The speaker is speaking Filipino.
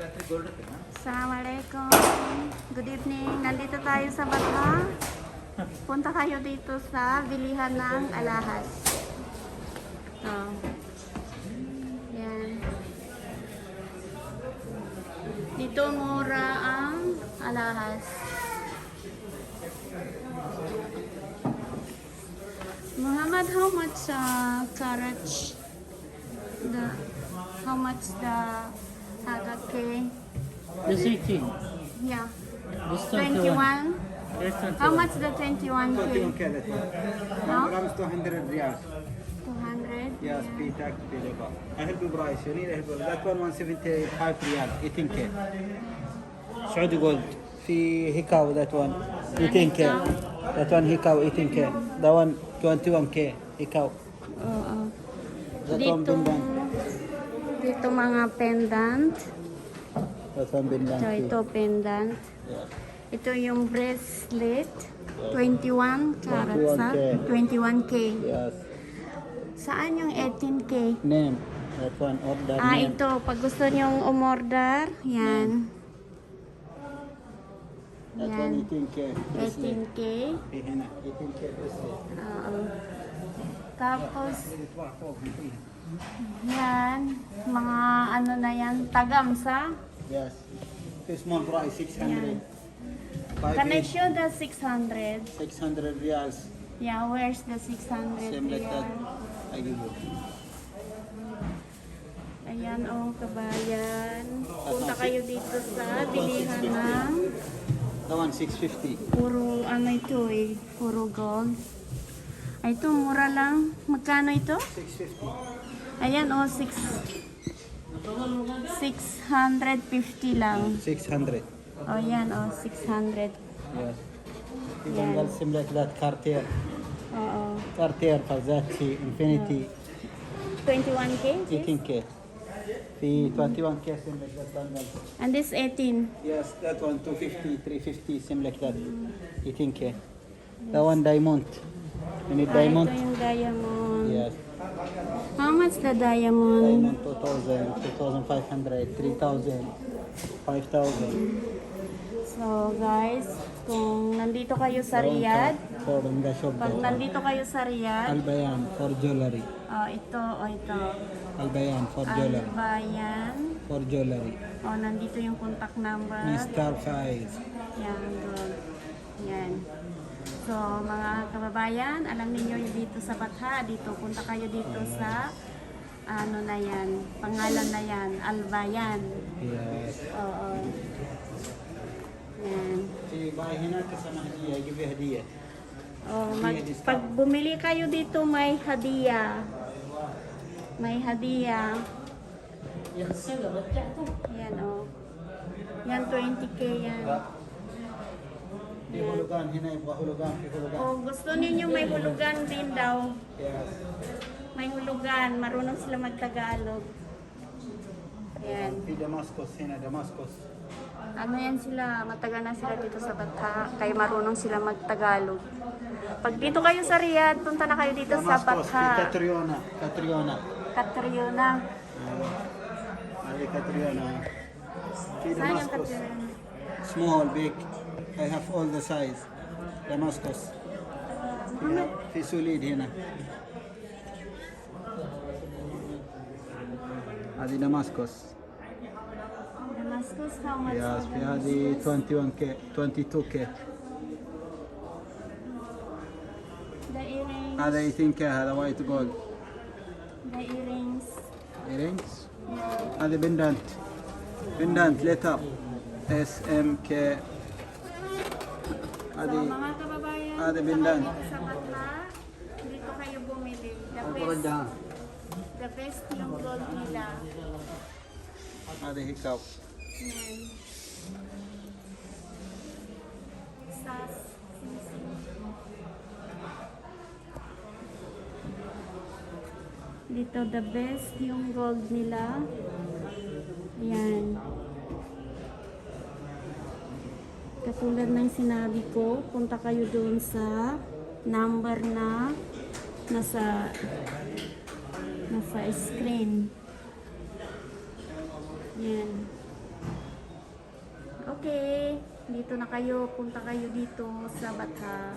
Assalamualaikum. Good evening. Nandito tayo sa Batha. Punta kayo dito sa bilihan ng alahas. So, yan. Dito mura ang alahas. Muhammad, how much uh, carrot? The how much the hagake? This 18. Yeah. This 21. This 21. How much the 21 21 K? K that one. No? Grams 200 riyals. 200. Yes, pay tax, pay labor. I help you price. You need help. That one 175 riyal, 18 K. Saudi gold. في هيكاو that one 18 K. That one هيكاو 18 K. That one 21 K. هيكاو. Oo. That one Dito, bindang. dito mga pendant. One bindang. So, ito pendant. Yeah. Ito yung bracelet. 21 carats ha? 21K. 21K. Yes. Saan yung 18K? Name. That one order Ah, name. ito. Pag gusto nyong umorder, yan. That Yan. one 18 K. Bracelet. 18K. Tapos, yan, mga ano na yan, tagam sa? Yes. This small price, 600. Yan. Connection the 600. 600 reals. Yeah, where's the 600 Same like that. I give you. Ayan, oh, kabayan. Punta kayo dito sa bilihan ng... The one, 650. Puro, ano ito eh, puro gold. Ay, ito, mura lang. Magkano ito? 650. Ayan oh, 6 650 lang. 600. Oh, yan oh, 600. Yes. Even yeah. same like that Cartier. Oo. Cartier, Versace, Infinity, 21k? sis? 18K. The 21K same like that bundle. And this 18. Yes, that one 250, 350 same like that. 18K. That one diamond. You need Ah, diamond? ito yung diamond. Yes. How much the diamond? Diamond 2,000, 2,500, 3,000, 5,000. So guys, kung nandito kayo sa Riyadh, For in the shop. pag nandito kayo sa Riyadh, Albayan for jewelry. oh, ito, oh, ito. Albayan for jewelry. Albayan. For jewelry. Oh, nandito yung contact number. Mr. Faiz. Yan, good. Yan. So, mga kababayan, alam niyo dito sa Batha, dito, punta kayo dito mm. sa ano na yan, pangalan na yan, Albayan. Yes. Oo. Yan. Si bahin natin sa hadiya, give hadiya. Oh, pag bumili kayo dito, may hadiya. May hadiya. Yan, oh, oh. Yan, 20k yan. Di hulugan, hinay po hulugan, di hulugan. Oh, gusto ninyo may hulugan din daw. Yes. May hulugan, marunong sila magtagalog. Yan. Pi Damascus, hinay Damascus. Ano yan sila, matagal na sila dito sa Batha, kaya marunong sila magtagalog. Pag dito kayo sa Riyadh, punta na kayo dito Damascus, sa Batha. Damascus, Catriona, Catriona. Catriona. Uh, Catriona. Pi Damascus. Small, big. I have all the size. Damascus. Yeah, fisulid hina. Adi Damascus. Damascus, how much? Yes, we had the 21k, 22k. The earrings. Ada 18k, ada white gold. The earrings. Earrings? Yeah. Ada pendant. Pendant, let up. SMK So, Ate, mga kababayan, Ate Bindan. dito sa Matla, dito kayo bumili. The best, Pagpaganda. the best yung gold nila. Ate Hikaw. Ayan. Sas. Dito the best yung gold nila. Ayan. Katulad ng sinabi ko, punta kayo doon sa number na nasa nasa screen. Yan. Okay, dito na kayo, punta kayo dito sa Batha.